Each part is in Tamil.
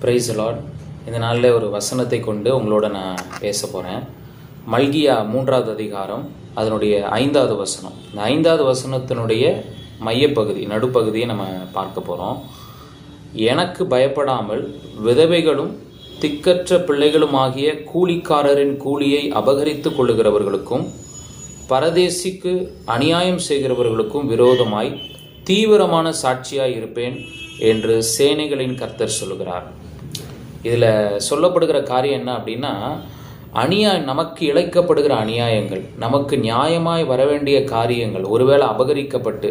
பிரைஸ் லார்ட் இந்த நாளில் ஒரு வசனத்தை கொண்டு உங்களோட நான் பேச போகிறேன் மல்கியா மூன்றாவது அதிகாரம் அதனுடைய ஐந்தாவது வசனம். இந்த ஐந்தாவது வசனத்தினுடைய மையப்பகுதி நடுப்பகுதியை நம்ம பார்க்க போகிறோம் எனக்கு பயப்படாமல் விதவைகளும் திக்கற்ற பிள்ளைகளுமாகிய கூலிக்காரரின் கூலியை அபகரித்து கொள்ளுகிறவர்களுக்கும் பரதேசிக்கு அநியாயம் செய்கிறவர்களுக்கும் விரோதமாய் தீவிரமான சாட்சியாக இருப்பேன் என்று சேனைகளின் கர்த்தர் சொல்லுகிறார். இதில் சொல்லப்படுகிற காரியம் என்ன அப்படின்னா அநியாயம் நமக்கு இழைக்கப்படுகிற அநியாயங்கள் நமக்கு நியாயமாய் வர வேண்டிய காரியங்கள் ஒருவேளை அபகரிக்கப்பட்டு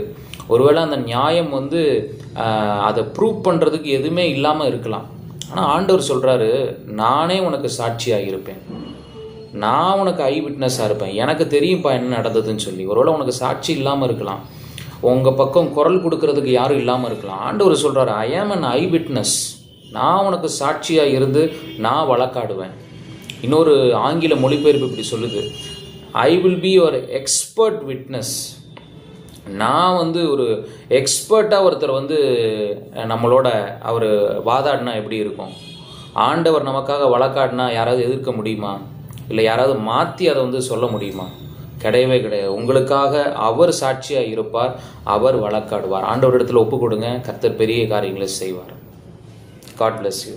ஒருவேளை அந்த நியாயம் வந்து அதை ப்ரூவ் பண்ணுறதுக்கு எதுவுமே இல்லாமல் இருக்கலாம். ஆனால் ஆண்டவர் சொல்கிறாரு நானே உனக்கு சாட்சியாக இருப்பேன். நான் உனக்கு ஐ விட்னஸாக இருப்பேன். எனக்கு தெரியும்ப்பா என்ன நடந்ததுன்னு சொல்லி. ஒருவேளை உனக்கு சாட்சி இல்லாமல் இருக்கலாம். உங்கள் பக்கம் குரல் கொடுக்கறதுக்கு யாரும் இல்லாமல் இருக்கலாம். ஆண்டவர் சொல்கிறார் ஐ ஆம் அன் ஐ விட்னஸ் நான் உனக்கு சாட்சியாக இருந்து நான் வழக்காடுவேன். இன்னொரு ஆங்கில மொழிபெயர்ப்பு இப்படி சொல்லுது. ஐ வில் பி ஒரு எக்ஸ்பர்ட் விட்னஸ் நான் வந்து ஒரு எக்ஸ்பர்ட்டாக ஒருத்தர் வந்து நம்மளோட அவர் வாதாடினா எப்படி இருக்கும்? ஆண்டவர் நமக்காக வழக்காடினா யாராவது எதிர்க்க முடியுமா? இல்லை யாராவது மாற்றி அதை வந்து சொல்ல முடியுமா? கிடையவே கிடையாது. உங்களுக்காக அவர் சாட்சியாக இருப்பார் அவர் வழக்காடுவார். ஆண்டவர் இடத்துல ஒப்பு கொடுங்க கர்த்தர் பெரிய காரியங்களை செய்வார். God bless you